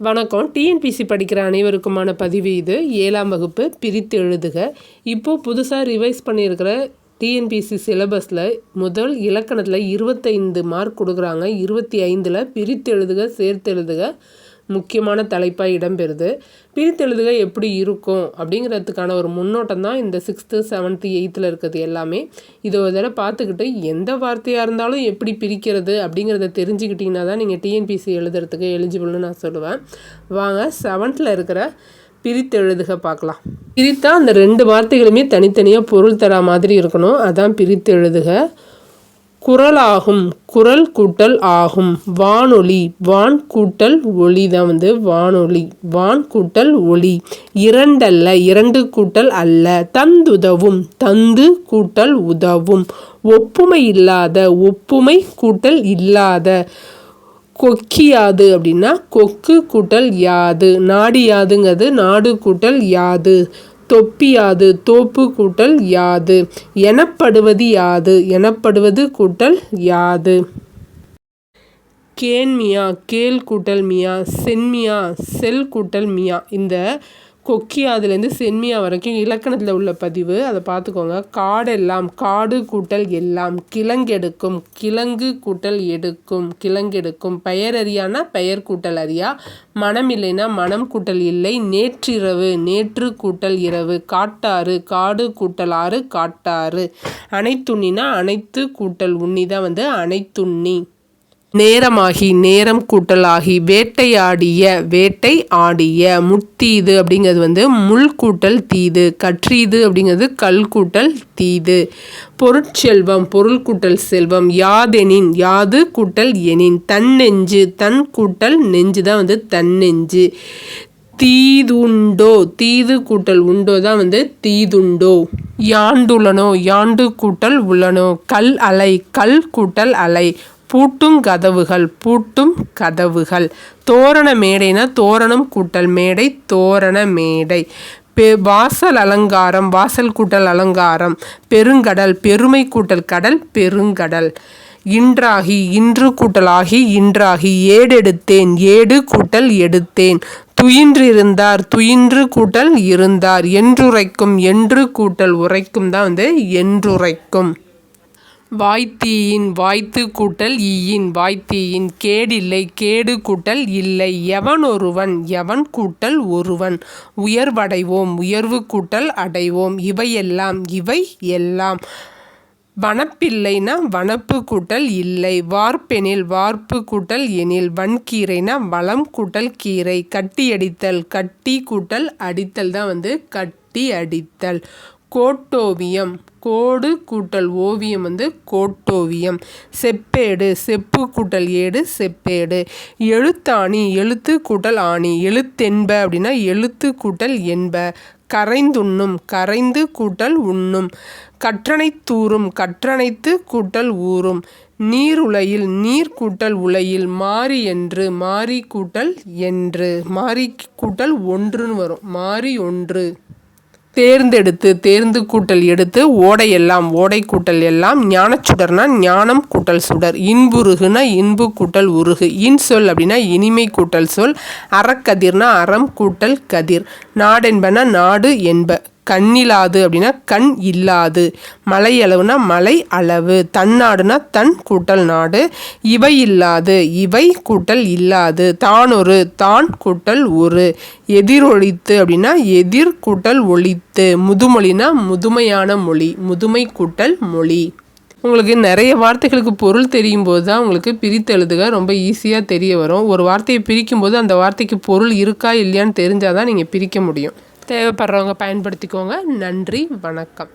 வணக்கம். டிஎன்பிசி படிக்கிற அனைவருக்குமான பதிவு இது. ஏழாம் வகுப்பு பிரித்து எழுதுக. இப்போது புதுசாக ரிவைஸ் பண்ணியிருக்கிற டிஎன்பிசி சிலபஸில் முதல் இலக்கணத்தில் இருபத்தைந்து மார்க் கொடுக்குறாங்க. இருபத்தி ஐந்தில் பிரித்து எழுதுக சேர்த்து எழுதுக. முக்கியமான தலைப்பாக இடம்பெறுது. பிரித்தெழுதுக எப்படி இருக்கும்? அப்படிங்கிறதுக்கான ஒரு முன்னோட்டம் தான் இந்த சிக்ஸ்த்து செவன்த்து எயித்தில் இருக்கிறது எல்லாமே. இதை ஒரு தடவை பார்த்துக்கிட்டு எந்த வார்த்தையாக இருந்தாலும் எப்படி பிரிக்கிறது அப்படிங்கிறத தெரிஞ்சுக்கிட்டிங்கன்னா தான் நீங்கள் டிஎன்பிசி எழுதுறதுக்கு எலிஜிபிள்னு நான் சொல்லுவேன். வாங்க செவன்த்தில் இருக்கிற பிரித்து எழுதுக பார்க்கலாம். பிரித்தா அந்த ரெண்டு வார்த்தைகளுமே தனித்தனியாக பொருள் தரா மாதிரி இருக்கணும். அதான் பிரித்து எழுதுக குரலாகும் குரல் கூட்டல் ஆகும். வானொலி வான் கூட்டல் ஒளி. தான் வந்து வானொலி. வான் கூட்டல் ஒளி. இரண்டல்ல இரண்டு கூட்டல் அல்ல. தந்துதவும் தந்து கூட்டல் உதவும். ஒப்புமை இல்லாத ஒப்புமை கூட்டல் இல்லாத. கொக்கியாது அப்படின்னா கொக்கு கூட்டல் யாது. நாடியாதுங்கிறது நாடு கூட்டல் யாது. தொப்பியாது தோப்பு கூட்டல் யாது. எனப்படுவது யாது எனப்படுவது கூட்டல் யாது. கேன்மியா கேள் கூட்டல் மியா சென்மியா செல் கூட்டல் மியா. இந்த கொக்கியா அதுலேருந்து சென்மியா வரைக்கும் இலக்கணத்தில் உள்ள பதிவு. அதை பார்த்துக்கோங்க. காடெல்லாம் காடு கூட்டல் எல்லாம் கிழங்கெடுக்கும் கிழங்கு கூட்டல் எடுக்கும் கிழங்கெடுக்கும். பெயர் அறியானா பெயர் கூட்டல் அறியா? மனம் இல்லைன்னா மனம் கூட்டல் இல்லை. நேற்றிரவு நேற்று கூட்டல் இரவு. காட்டாறு காடு கூட்டல் ஆறு காட்டாறு. அனைத்துண்ணினா அனைத்து கூட்டல் உண்ணி தான் வந்து அனைத்துண்ணி நேரமாகி நேரம் கூட்டலாகி வேட்டையாடிய வேட்டை ஆடிய முத்தீது அப்படிங்கிறது வந்து முள் கூட்டல் தீது கற்றீது அப்படிங்கிறது கல் கூட்டல் தீது. பொருட்செல்வம் பொருள் கூட்டல் செல்வம் யாதெனின் யாது கூட்டல் எனின் தன்னெஞ்சு தன் கூட்டல் நெஞ்சு தான் வந்து தன்னெஞ்சு தீதுண்டோ தீது கூட்டல் உண்டோ தான் வந்து தீதுண்டோ. யாண்டுள்ளனோ யாண்டு கூட்டல் உள்ளனோ கல் அலை கல் கூட்டல் அலை. பூட்டும் கதவுகள் பூட்டும் கதவுகள். தோரண மேடைனா தோரணம் கூட்டல் மேடை தோரண மேடை. பெ வாசல் அலங்காரம் வாசல் கூட்டல் அலங்காரம். பெருங்கடல் பெருமை கூட்டல் கடல் பெருங்கடல். இன்றாகி இன்று கூட்டலாகி இன்றாகி ஏடெடுத்தேன் ஏடு கூட்டல் எடுத்தேன். துயின்றிருந்தார் துயின்று கூட்டல் இருந்தார். என்றுரைக்கும் என்று கூட்டல் உரைக்கும் தான் வந்து என்றுரைக்கும். வாய்த்தீயின் வாய்த்து கூட்டல் ஈயின் வாய்த்தீயின் கேடில்லை கேடு கூட்டல் இல்லை. எவன் ஒருவன் எவன் கூட்டல் ஒருவன்? உயர்வடைவோம் உயர்வு கூட்டல் அடைவோம். இவையெல்லாம் இவை எல்லாம். வனப்பில்லைனா வனப்பு கூட்டல் இல்லை. வார்ப்பெனில் வார்ப்பு கூட்டல் எனில் வன்கீரைனா வளம் கூட்டல் கீரை. கட்டி அடித்தல் கட்டி கூட்டல் அடித்தல் தான் வந்து கட்டி அடித்தல் கோட்டோவியம். கோடு கூட்டல் ஓவியம் வந்து கோட்டோவியம். செப்பேடு செப்பு கூட்டல் ஏடு செப்பேடு. எழுத்தாணி எழுத்து கூட்டல் ஆணி. எழுத்தென்ப அப்படின்னா எழுத்து கூட்டல் என்ப. கரைந்துண்ணும் கரைந்து கூட்டல் உண்ணும். கற்றனை தூறும் கற்றனைத்து கூட்டல் ஊறும் நீருலையில் நீர் கூட்டல் உலையில் மாறி என்று மாறி கூட்டல் என்று. மாறி கூட்டல் ஒன்றுன்னு வரும். மாறி ஒன்று. தேர்ந்தெடுத்து தேர்ந்து கூட்டல் எடுத்து ஓடை எல்லாம் ஓடை கூட்டல் எல்லாம் ஞானச்சுடர்னா ஞானம் கூட்டல் சுடர். இன்புருகுனா இன்பு கூட்டல் உருகு. இன் சொல் அப்படின்னா இனிமை கூட்டல் சொல். அறக்கதிர்னா அறம் கூட்டல் கதிர். நாடென்பன நாடு என்ப. கண்ணிலாது அப்படின்னா கண் இல்லாது. மலை அளவுனா மலை அளவு. தன்னாடுனா தன் கூட்டல் நாடு. இவை இல்லாது. இவை கூட்டல் இல்லாது. தானொரு தான் கூட்டல் ஒரு. எதிரொலித்து அப்படின்னா எதிர் கூட்டல் ஒழித்து. முதுமொழினா முதுமையான மொழி. முதுமை கூட்டல் மொழி. உங்களுக்கு நிறைய வார்த்தைகளுக்கு பொருள் தெரியும் போது தான் உங்களுக்கு பிரித்து எழுதுக ரொம்ப ஈஸியாக தெரிய வரும். ஒரு வார்த்தையை பிரிக்கும் போது அந்த வார்த்தைக்கு பொருள் இருக்கா இல்லையான்னு தெரிஞ்சால் தான் நீங்கள் பிரிக்க முடியும். தேவைப்படுறவங்க பயன்படுத்திக்கோங்க. நன்றி வணக்கம்.